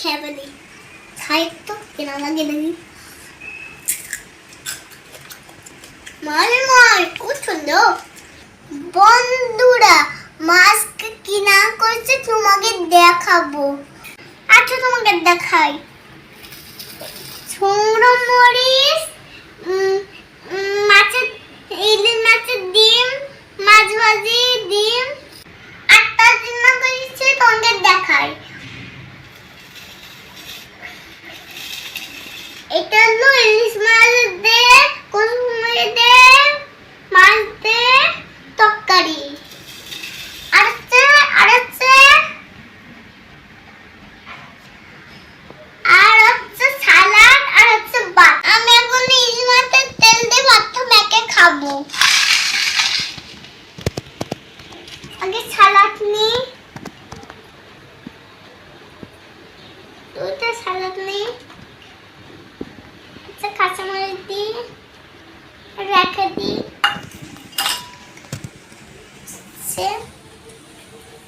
খেয়ে ফেলি খাই তো, কেনা লাগে নাকি? মারে মার খুব সুন্দর। বন্ধুরা মাস্ক কিনা করছে, তোমাকে দেখাবো। আচ্ছা তোমাকে দেখাই। ঝুমড়ো মরিচ মাছের, ইলিশ মাছের ডিম মাছ ভাজি ডিম আটটা জন্য করেছি তোমাকে দেখাই এটা হলো ইলিশ মাছ দিয়ে কুসুমুড়ি দিয়ে মাছ দিয়ে তরকারি আর হচ্ছে সালাড আমি এখন তেল দিয়ে ভাতটা খাব। আগে সালাড নিই সালাদ নিই আচ্ছা কাঁচামরিচ দিই রেখে দিই সে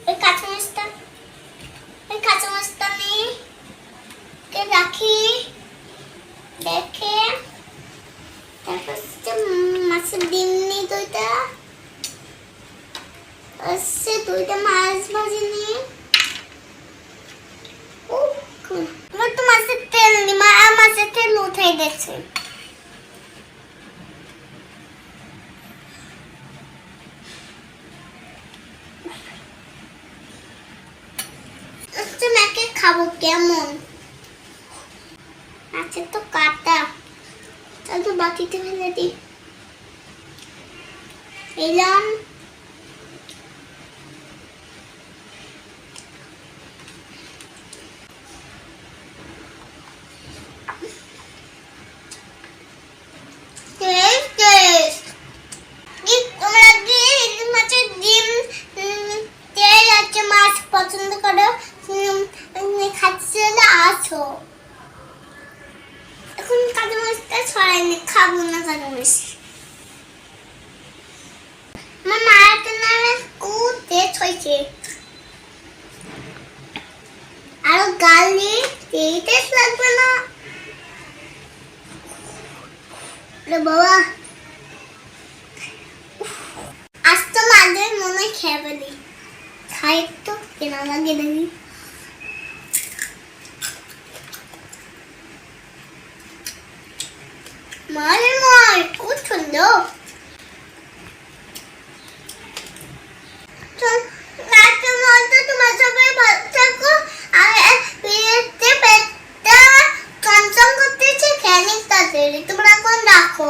ওই কাঁচামরিচটা ওই কাঁচামরিচটা নিই কে রাখি দেখে তারপর হচ্ছে মাছের ডিম নিই দুইটা হচ্ছে দুইটা মাছ ভাজি নিই উফ, উঠাই দিচ্ছে আচ্ছা খাব কেমন? মাছের তো কাটা। চল তো বাটিতে ফেলে দিই। এলাম টেস্ট টেস্ট কি তোমরা কি ইলিশ মাছের ডিম উম, তেল আছে মাছ পছন্দ করো খাচ্ছে না, আছো। এখন কাজু মাছটা ছড়াইনি খাব না কাজু মাছ আমার মায়ের না খুব টেস্ট হয়েছে আরও গালি টেস্ট লাগবে না। বাবা আজ তো মাঝে মনে হয় খেয়ে ফেলি খাই তো কেনা লাগে নাকি মারে মার খুব সুন্দর চল রাতের মধ্যে তোমার সবাই ভালো থাকো আর পেটে পেটটা চঞ্চল করতেছে খেয়ে নিক তাড়াতাড়ি তোমরা এখন রাখো